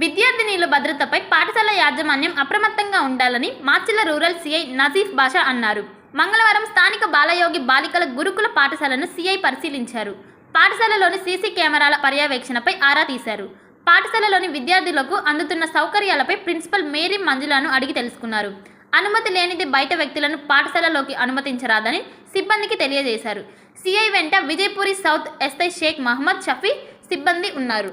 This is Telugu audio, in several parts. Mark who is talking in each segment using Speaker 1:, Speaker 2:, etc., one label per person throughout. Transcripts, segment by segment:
Speaker 1: విద్యార్థినీల భద్రతపై పాఠశాల యాజమాన్యం అప్రమత్తంగా ఉండాలని మార్చిల రూరల్ సీఐ నజీఫ్ బాషా అన్నారు. మంగళవారం స్థానిక బాలయోగి బాలికల గురుకుల పాఠశాలను సీఐ పరిశీలించారు. పాఠశాలలోని సీసీ కెమెరాల పర్యవేక్షణపై ఆరా తీశారు. పాఠశాలలోని విద్యార్థులకు అందుతున్న సౌకర్యాలపై ప్రిన్సిపల్ మేరీ మంజులను అడిగి తెలుసుకున్నారు. అనుమతి లేనిది బయట వ్యక్తులను పాఠశాలలోకి అనుమతించరాదని సిబ్బందికి తెలియజేశారు. సిఐ వెంట విజయపురి సౌత్ ఎస్ఐ షేక్ మహమ్మద్ షఫీ సిబ్బంది ఉన్నారు.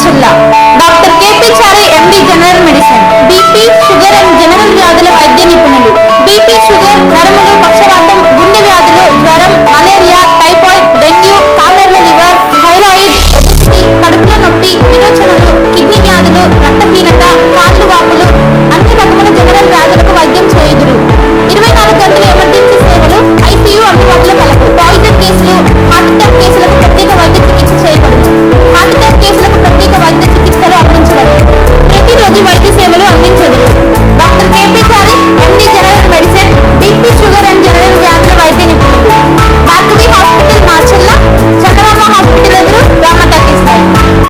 Speaker 1: talkies line Macherla doctor K P Chari MD general medicine BP sugar and general వ్యాధుల వైద్య నిపుణులు